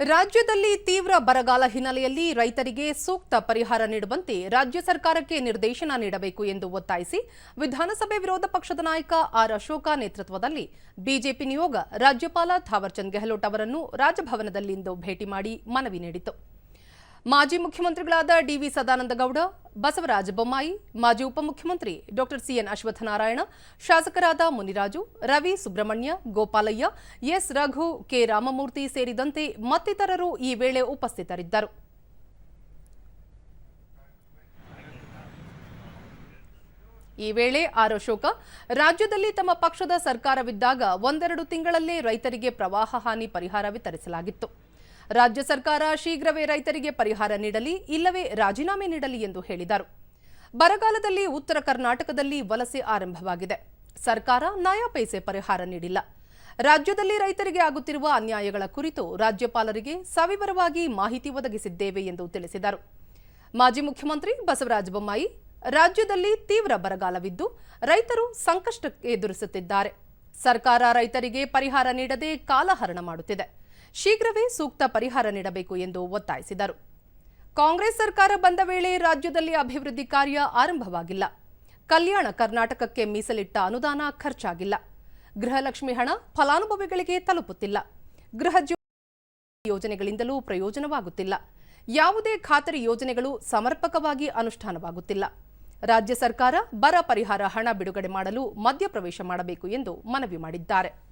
ರಾಜ್ಯದಲ್ಲಿ ತೀವ್ರ ಬರಗಾಲ ಹಿನ್ನೆಲೆಯಲ್ಲಿ ರೈತರಿಗೆ ಸೂಕ್ತ ಪರಿಹಾರ ನೀಡುವಂತೆ ರಾಜ್ಯ ಸರ್ಕಾರಕ್ಕೆ ನಿರ್ದೇಶನ ನೀಡಬೇಕು ಎಂದು ಒತ್ತಾಯಿಸಿ ವಿಧಾನಸಭೆ ವಿರೋಧ ಪಕ್ಷದ ನಾಯಕ ಆರ್ ಅಶೋಕ ನೇತೃತ್ವದಲ್ಲಿ ಬಿಜೆಪಿ ನಿಯೋಗ ರಾಜ್ಯಪಾಲ ಥಾವರ್ಚಂದ್ ಗೆಹ್ಲೋಟ್ ಅವರನ್ನು ರಾಜಭವನದಲ್ಲಿಂದು ಭೇಟಿ ಮಾಡಿ ಮನವಿ ನೀಡಿತು ಮಾಜಿ ಮುಖ್ಯಮಂತ್ರಿಗಳಾದ ಡಿವಿ ಸದಾನಂದಗೌಡ ಬಸವರಾಜ ಬೊಮ್ಮಾಯಿ, ಮಾಜಿ ಉಪಮುಖ್ಯಮಂತ್ರಿ ಡಾಕ್ಟರ್ ಸಿಎನ್ ಅಶ್ವಥನಾರಾಯಣ ಶಾಸಕರಾದ ಮುನಿರಾಜು, ರವಿ ಸುಬ್ರಹ್ಮಣ್ಯ, ಗೋಪಾಲಯ್ಯ, ಎಸ್ ರಘು, ಕೆ ರಾಮಮೂರ್ತಿ ಸೇರಿದಂತೆ ಮತ್ತಿತರರು ಈ ವೇಳೆ ಉಪಸ್ಥಿತರಿದ್ದರು. ಈ ವೇಳೆ ಆರ್ ಅಶೋಕ ರಾಜ್ಯದಲ್ಲಿ ತಮ್ಮ ಪಕ್ಷದ ಸರ್ಕಾರವಿದ್ದಾಗ ಒಂದೆರಡು ತಿಂಗಳಲ್ಲೇ ರೈತರಿಗೆ ಪ್ರವಾಹ ಹಾನಿ ಪರಿಹಾರ ವಿತರಿಸಲಾಗಿತ್ತು. ರಾಜ್ಯ ಸರ್ಕಾರ ಶೀಘ್ರವೇ ರೈತರಿಗೆ ಪರಿಹಾರ ನೀಡಲಿ, ಇಲ್ಲವೇ ರಾಜೀನಾಮೆ ನೀಡಲಿ ಎಂದು ಹೇಳಿದರು. ಬರಗಾಲದಲ್ಲಿ ಉತ್ತರ ಕರ್ನಾಟಕದಲ್ಲಿ ವಲಸೆ ಆರಂಭವಾಗಿದೆ. ಸರ್ಕಾರ ನಯಾ ಪೈಸೆ ಪರಿಹಾರ ನೀಡಿಲ್ಲ. ರಾಜ್ಯದಲ್ಲಿ ರೈತರಿಗೆ ಆಗುತ್ತಿರುವ ಅನ್ಯಾಯಗಳ ಕುರಿತು ರಾಜ್ಯಪಾಲರಿಗೆ ಸವಿವರವಾಗಿ ಮಾಹಿತಿ ಒದಗಿಸಿದ್ದೇವೆ ಎಂದು ತಿಳಿಸಿದರು. ಮಾಜಿ ಮುಖ್ಯಮಂತ್ರಿ ಬಸವರಾಜ ಬೊಮ್ಮಾಯಿ, ರಾಜ್ಯದಲ್ಲಿ ತೀವ್ರ ಬರಗಾಲವಿದ್ದು ರೈತರು ಸಂಕಷ್ಟಕ್ಕೆ ಎದುರಿಸುತ್ತಿದ್ದಾರೆ. ಸರ್ಕಾರ ರೈತರಿಗೆ ಪರಿಹಾರ ನೀಡದೆ ಕಾಲಹರಣ ಮಾಡುತ್ತಿದೆ. ಶೀಘ್ರವೇ ಸೂಕ್ತ ಪರಿಹಾರ ನೀಡಬೇಕು ಎಂದು ಒತ್ತಾಯಿಸಿದರು. ಕಾಂಗ್ರೆಸ್ ಸರ್ಕಾರ ಬಂದ ವೇಳೆ ರಾಜ್ಯದಲ್ಲಿ ಅಭಿವೃದ್ಧಿ ಕಾರ್ಯ ಆರಂಭವಾಗಿಲ್ಲ. ಕಲ್ಯಾಣ ಕರ್ನಾಟಕಕ್ಕೆ ಮೀಸಲಿಟ್ಟ ಅನುದಾನ ಖರ್ಚಾಗಿಲ್ಲ. ಗೃಹಲಕ್ಷ್ಮಿ ಹಣ ಫಲಾನುಭವಿಗಳಿಗೆ ತಲುಪುತ್ತಿಲ್ಲ. ಗೃಹ ಯೋಜನೆಗಳಿಂದಲೂ ಪ್ರಯೋಜನವಾಗುತ್ತಿಲ್ಲ. ಯಾವುದೇ ಖಾತರಿ ಯೋಜನೆಗಳು ಸಮರ್ಪಕವಾಗಿ ಅನುಷ್ಠಾನವಾಗುತ್ತಿಲ್ಲ. ರಾಜ್ಯ ಸರ್ಕಾರ ಬರ ಪರಿಹಾರ ಹಣ ಬಿಡುಗಡೆ ಮಾಡಲು ಮಧ್ಯಪ್ರವೇಶ ಮಾಡಬೇಕು ಎಂದು ಮನವಿ ಮಾಡಿದ್ದಾರೆ.